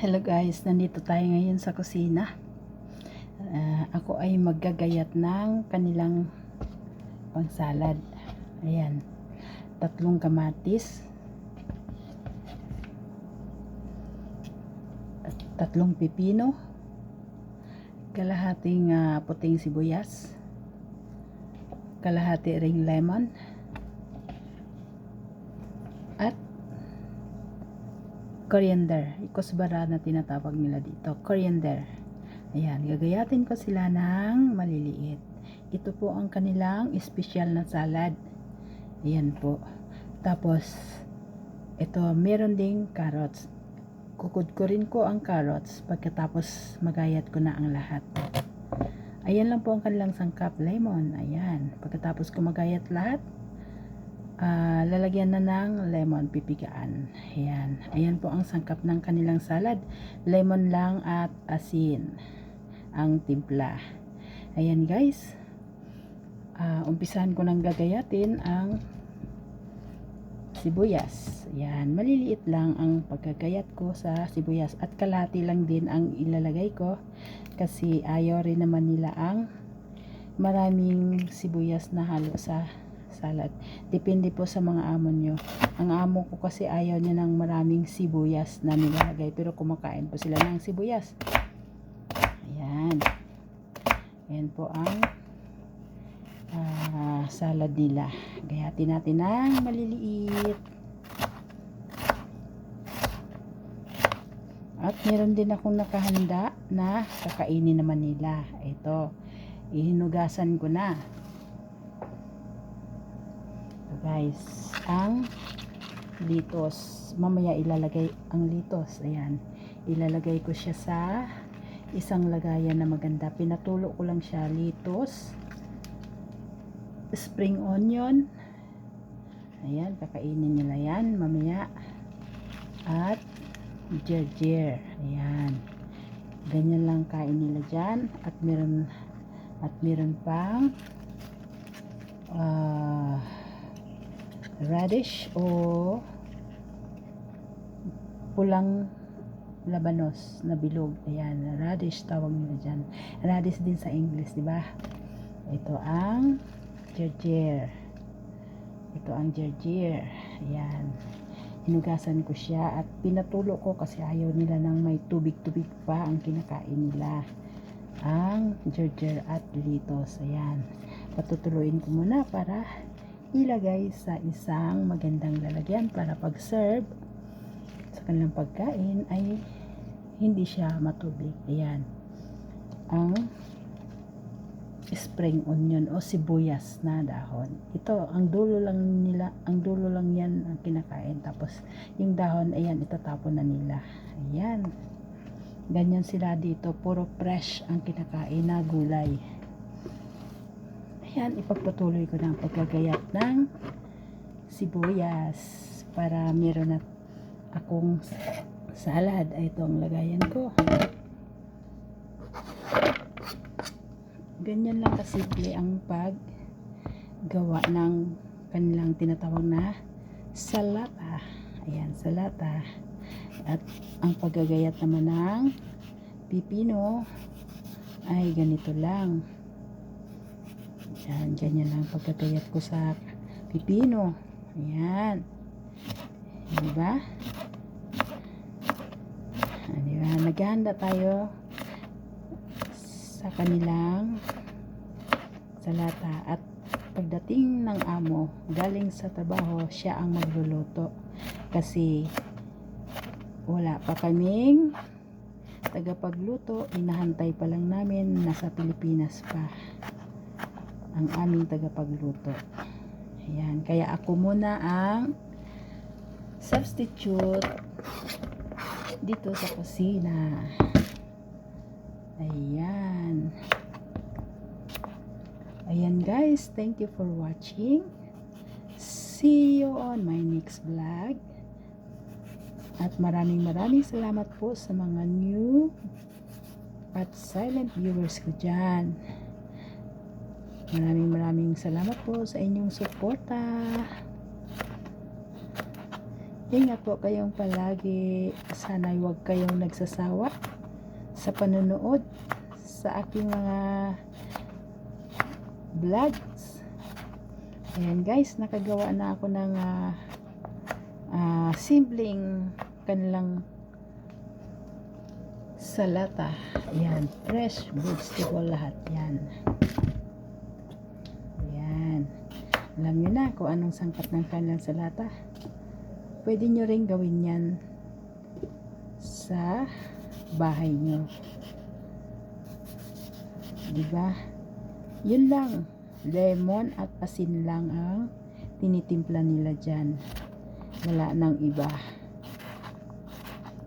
Hello guys, nandito tayo ngayon sa kusina. Ah, ako ay maggagayat ng kanilang pangsalad. Ayan, tatlong kamatis, at tatlong pipino, kalahating ah, puting sibuyas, kalahati ring lemon, coriander. Ikusbara na tinatawag nila dito. Coriander. Ayan, gagayatin ko sila ng maliliit. Ito po ang kanilang special na salad. Ayan po. Tapos, ito, meron ding carrots. Kukudkurin ko ang carrots pagkatapos magayat ko na ang lahat. Ayan lang po ang kanilang sangkap. Lemon. Ayan. Pagkatapos ko magayat lahat, Ah, lalagyan na ng lemon pipigaan. Ayan. Ayan po ang sangkap ng kanilang salad. Lemon lang at asin ang timpla. Ayan guys. Ah, umpisahan ko nang gagayatin ang sibuyas. Ayan. Maliliit lang ang pagkagayat ko sa sibuyas. At kalati lang din ang ilalagay ko. Kasi ayaw rin naman nila ang maraming sibuyas na halo sa salad. Depende po sa mga amo nyo. Ang amo ko kasi ayaw niya ng maraming sibuyas na nilalagay. Pero kumakain po sila ng sibuyas. Ayan. Ayan po ang ah, salad nila. Gayatin natin ng maliliit. At meron din akong nakahanda na kakainin naman nila. Ito. Ihinugasan ko na guys ang litos. Mamaya ilalagay ang litos. Ayan. Ilalagay ko siya sa isang lagayan na maganda. Pinatulo ko lang siya litos spring onion. Ayan kakainin nila yan mamaya. At jerjer ayan. Ganyan lang kain nila dyan. At meron at meron pang ah radish o pulang labanos na bilog. Ayan, radish tawag nila dyan. Radish din sa English, di ba? Ito ang gerger. Ito ang gerger. Ayan. Hinugasan ko siya at pinatulo ko kasi ayaw nila ng may tubig-tubig pa ang kinakain nila. Ang gerger at litos. Ayan. Patutuloyin ko muna para ilagay sa isang magandang lalagyan para pag-serve sa kanilang pagkain ay hindi siya matubig. Ayan. Ang spring onion o sibuyas na dahon. Ito, ang dulo lang nila, ang dulo lang yan ang kinakain. Tapos, yung dahon, ayan, itatapon na nila. Ayan. Ganyan sila dito. Puro fresh ang kinakain na gulay. Ayan, ipagpatuloy ko ng pagkagayat ng sibuyas para meron na akong salad. Ito ang lagayan ko. Ganyan lang kasimple ang paggawa ng kanilang tinatawag na salata. Ayan, salata. At ang paggagayat naman ng pipino ay ganito lang. Yan, ganyan lang pagkagayat ko sa pipino. Ayan. Diba? Diba? Naghahanda tayo sa kanilang salata at pagdating ng amo galing sa trabaho siya ang magluluto kasi wala pa kaming tagapagluto inahantay pa lang namin nasa Pilipinas pa ang aming tagapagluto. Ayan. Kaya ako muna ang substitute dito sa kusina. Ayan. Ayan guys. Thank you for watching. See you on my next vlog. At maraming maraming salamat po sa mga new at silent viewers ko dyan. Maraming maraming salamat po sa inyong suporta. Ingat po kayong palagi. Sana'y huwag kayong nagsasawa sa panonood sa aking mga vlogs. Ayan guys, nakagawa na ako ng ah, ah, simpleng kanilang salata. Ayan, fresh vegetable lahat. Yan. Ayan. Alam nyo na kung anong sangkap ng kanilang salata. Pwede nyo rin gawin yan sa bahay nyo. Diba? Yun lang. Lemon at asin lang ang tinitimpla nila dyan. Wala nang iba.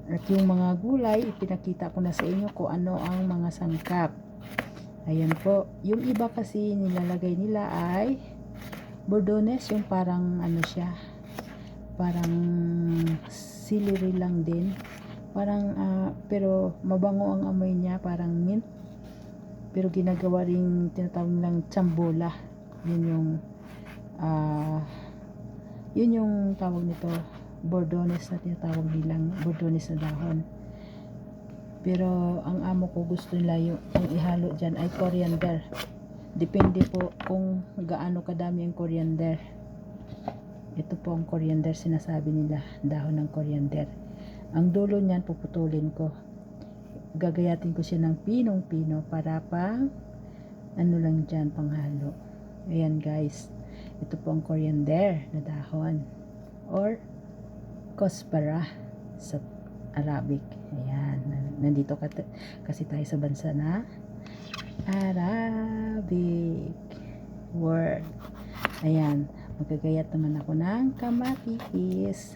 At yung mga gulay, ipinakita ko na sa inyo kung ano ang mga sangkap. Ayan po. Yung iba kasi nilalagay nila ay bordones, yung parang ano siya, parang celery lang din. Parang, ah, pero mabango ang amoy niya, parang mint. Pero ginagawa rin tinatawag nilang chambola. Yun yung, ah, yun yung tawag nito, bordones na tinatawag nilang bordones na dahon. Pero ang amo ko gusto nila yung ang ihalo dyan ay coriander. Depende po kung gaano kadami ang coriander. Ito po ang coriander sinasabi nila, dahon ng coriander. Ang dulo niyan puputulin ko. Gagayatin ko siya ng pinong-pino para pang ano lang dyan, panghalo. Ayan guys. Ito po ang coriander na dahon. Or kospara sa Arabic. Ayan. Nandito kasi tayo sa bansa na Arabic word. Ayan. Magagayat naman ako ng kamatis.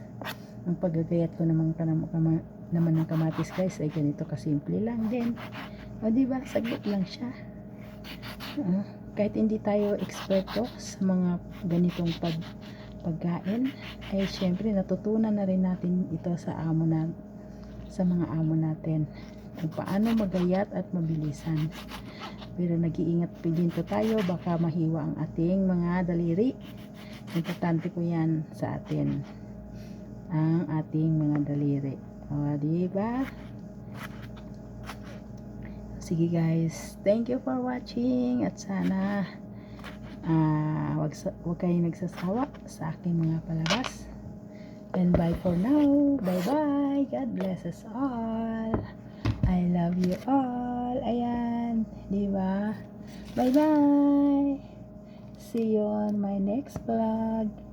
Ang paggagayat ko naman, kama- naman ng kamatis guys ay ganito kasimple lang din. O diba? Saglit lang siya. Ah, kahit hindi tayo eksperto sa mga ganitong pag pagkain, ay syempre natutunan na rin natin ito sa amo na sa mga amo natin kung paano magayat at mabilisan. Pero nag-iingat po tayo baka mahiwa ang ating mga daliri. Importante po yan sa atin. Ang ating mga daliri. O, di ba? Sige guys, thank you for watching at sana ah wag, wag kayong nagsasawa sa aking mga palabas. And bye for now. Bye bye. God bless us all. I love you all. Ayan. Di ba? Bye bye. See you on my next vlog.